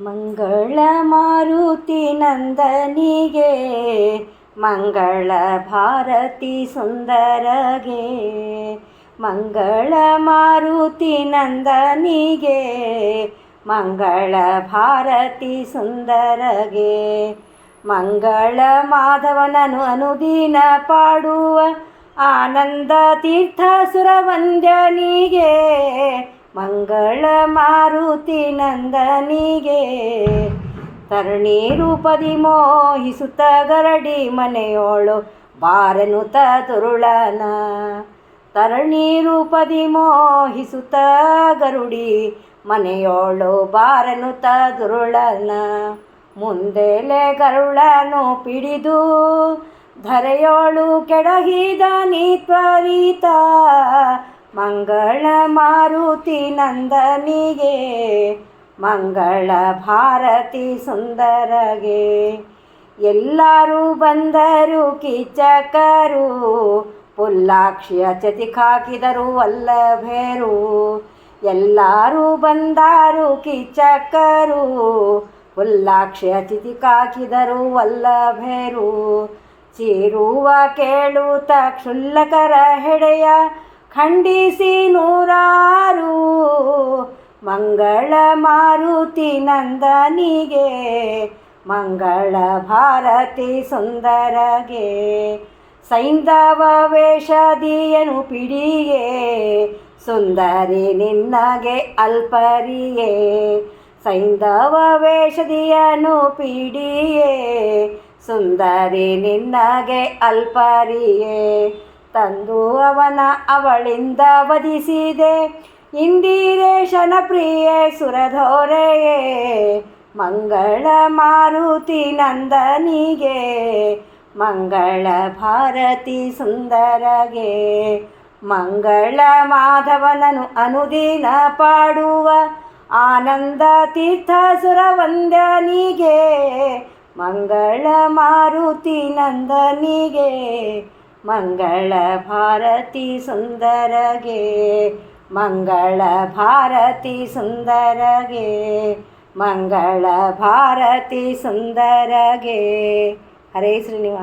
ಮಂಗಳ ಮಾರುತಿ ನಂದನಿಗೆ, ಮಂಗಳ ಭಾರತಿ ಸುಂದರಗೆ, ಮಂಗಳ ಮಾರುತಿ ನಂದನಿಗೆ, ಮಂಗಳ ಭಾರತಿ ಸುಂದರಗೆ. ಮಂಗಳ ಮಾಧವನನು ಅನುದಿನ ಪಾಡುವ ಆನಂದ ತೀರ್ಥ ಸುರವಂದ್ಯನಿಗೆ ಮಂಗಳ ಮಾರುತಿ ನಂದನಿಗೆ ತರಣಿ ರೂಪದಿ ಮೋಹಿಸುತ್ತ ಗರಡಿ ಮನೆಯೋಳು ಬಾರನುತ ತುರುಳನ. ತರಣಿ ರೂಪದಿ ಮೋಹಿಸುತ್ತ ಗರುಡಿ ಮನೆಯೋಳು ಬಾರನುತ ದುರುಳನ ಮುಂದೆಲೆ ಗರುಳನು ಪಿಡಿದು ಧರೆಯೋಳು ಕೆಡಹಿದ ನೀತ್ವರಿತ ಮಂಗಳ ಮಾರುತಿ ನಂದನಿಗೆ, ಮಂಗಳ ಭಾರತಿ ಸುಂದರಗೆ. ಎಲ್ಲರೂ ಬಂದರು ಕಿಚಕರು, ಪುಲ್ಲಾಕ್ಷಿಯ ಚತಿಕಾಕಿದರು ವಲ್ಲಭೇರು. ಎಲ್ಲರೂ ಬಂದರು ಕಿಚಕರು, ಪುಲ್ಲಾಕ್ಷಿಯ ಚಿತಿಕಾಕಿದರು ವಲ್ಲಭೇರು. ಚೀರುವ ಕೇಳುತ್ತ ಕ್ಷುಲ್ಲಕರ ಹೆಡೆಯ ಖಂಡಿಸಿ ನೂರಾರು ಮಂಗಳ ಮಾರುತಿ ನಂದನಿಗೆ, ಮಂಗಳ ಭಾರತಿ ಸುಂದರಗೆ, ಸೈಂಧವ ವೇಷದಿಯನು ಪಿಡಿಗೆ ಸುಂದರಿ ನಿನ್ನಗೆ ಅಲ್ಪರಿಯೇ, ಸೈಂಧವ ವೇಷದಿಯನು ಪಿಡಿಯೇ, ಸುಂದರಿ ನಿನ್ನಗೆ ಅಲ್ಪರಿಯೇ. ತಂದು ಅವನ ಅವಳಿಂದ ವಧಿಸಿದೆ. ಇಂದಿರೇಶನ ಪ್ರಿಯೆ ಸುರಧೋರೆಯೇ, ಮಂಗಳ ಮಾರುತಿ ನಂದನಿಗೆ, ಮಂಗಳ ಭಾರತಿ ಸುಂದರಗೆ, ಮಂಗಳ ಮಾಧವನನು ಅನುದಿನ ಪಾಡುವ ಆನಂದ ತೀರ್ಥ ಸುರವಂದ್ಯನಿಗೆ ಮಂಗಳ ಮಾರುತಿ ನಂದನಿಗೆ ಮಂಗಳ ಭಾರತಿ ಸುಂದರಗೆ ಮಂಗಳ ಭಾರತಿ ಸುಂದರಗೆ ಮಂಗಳ ಭಾರತಿ ಸುಂದರಗೆ. ಹರೇ ಶ್ರೀನಿವಾಸ.